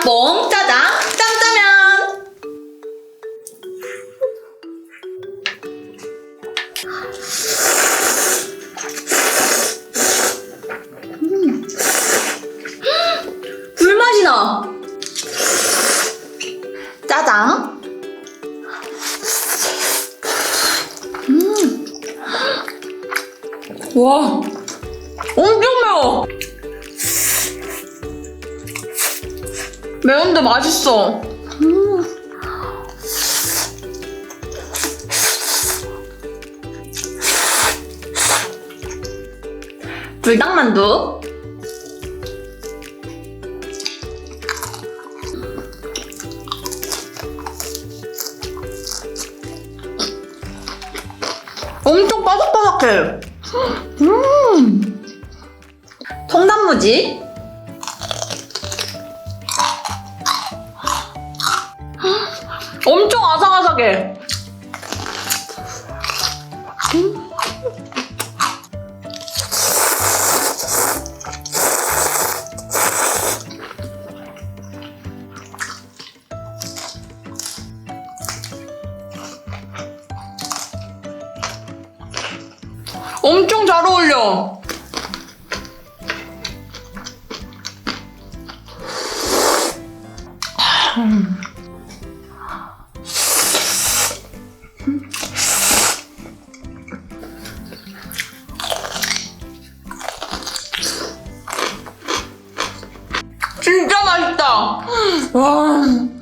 짬뽕, 짜장, 짬짜면. 음. 불맛이 나. 짜장. 음. 와, 엄청 매워. 매운데 맛있어. 음. 불닭만두. 엄청 바삭바삭해. 음. 통단무지. 엄청 아삭아삭해. 엄청 잘 어울려. 진 와.